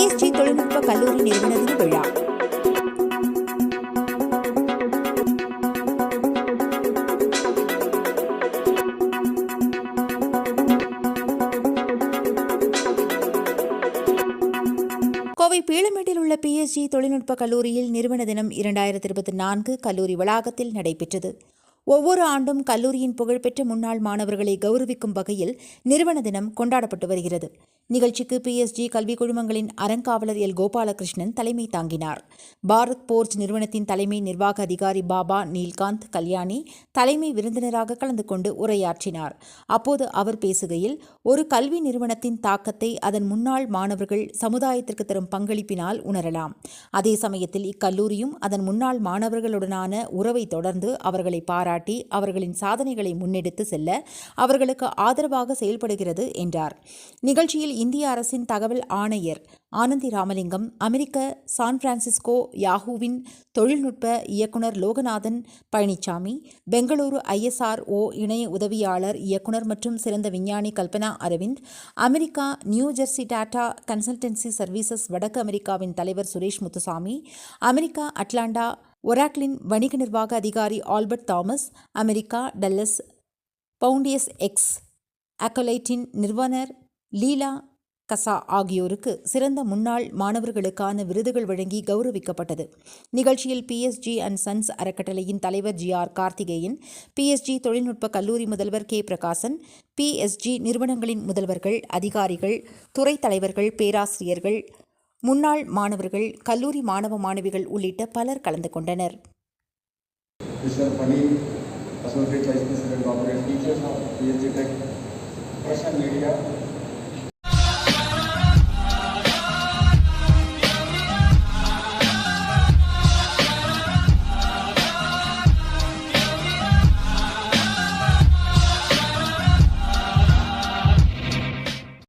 PSG தொழில்நுட்ப கல்லூரி நிறுவன தின விழா. கோவை பீளமேட்டில் உள்ள பிஎஸ்ஜி தொழில்நுட்ப கல்லூரியில் நிறுவன தினம் இரண்டாயிரத்தி இருபத்தி நான்கு கல்லூரி வளாகத்தில் நடைபெற்றது. ஒவ்வொரு ஆண்டும் கல்லூரியின் புகழ்பெற்ற முன்னாள் மாணவர்களை கௌரவிக்கும் வகையில் நிறுவன தினம் கொண்டாடப்பட்டு வருகிறது. நிகழ்ச்சிக்கு பிஎஸ்ஜி கல்வி குழுமங்களின் அறங்காவலர் எல். கோபாலகிருஷ்ணன் தலைமை தாங்கினார். பாரத் போர்ஜ் நிறுவனத்தின் தலைமை நிர்வாக அதிகாரி பாபா நீல்காந்த் கல்யாணி தலைமை விருந்தினராக கலந்து கொண்டு உரையாற்றினார். அப்போது அவர் பேசுகையில் ஒரு கல்வி நிறுவனத்தின் தாக்கத்தை அதன் முன்னாள் மாணவர்கள் சமுதாயத்திற்கு தரும் பங்களிப்பினால் உணரலாம். அதே சமயத்தில் இக்கல்லூரியும் அதன் முன்னாள் மாணவர்களுடனான உறவை தொடர்ந்து அவர்களை பாராட்டி அவர்களின் சாதனைகளை முன்னெடுத்து செல்ல அவர்களுக்கு ஆதரவாக செயல்படுகிறது என்றார். நிகழ்ச்சியில் இந்திய அரசின் தகவல் ஆணையர் ஆனந்தி ராமலிங்கம் அமெரிக்க சான் பிரான்சிஸ்கோ யாஹூவின் தொழில்நுட்ப இயக்குனர் லோகநாதன் பழனிசாமி பெங்களூரு ஐஎஸ்ஆர்ஓ இணைய உதவியாளர் இயக்குனர் மற்றும் சிறந்த விஞ்ஞானி Kalpana Aravind America New Jersey Tata consultancy services வடக்கு அமெரிக்காவின் தலைவர் சுரேஷ் முத்துசாமி அமெரிக்கா அட்லாண்டா ஒராக்லின் வணிக நிர்வாக அதிகாரி Albert Thomas America Dallas Bounteous x அக்கலைட்டின் நிறுவனர் லீலா கசா ஆகியோருக்கு சிறந்த முன்னாள் மாணவர்களுக்கான விருதுகள் வழங்கி கௌரவிக்கப்பட்டது. நிகழ்ச்சியில் பிஎஸ்ஜி அண்ட் சன்ஸ் அறக்கட்டளையின் தலைவர் ஜி. ஆர். கார்த்திகேயன் பிஎஸ்ஜி தொழில்நுட்ப கல்லூரி முதல்வர் கே. பிரகாசன் பிஎஸ்ஜி நிறுவனங்களின் முதல்வர்கள் அதிகாரிகள் துறை தலைவர்கள் பேராசிரியர்கள் முன்னாள் மாணவர்கள் கல்லூரி மாணவ மாணவிகள் உள்ளிட்ட பலர் கலந்து கொண்டனர். Associate Vice President, Corporate Teachers of PhD Tech, Press and Media,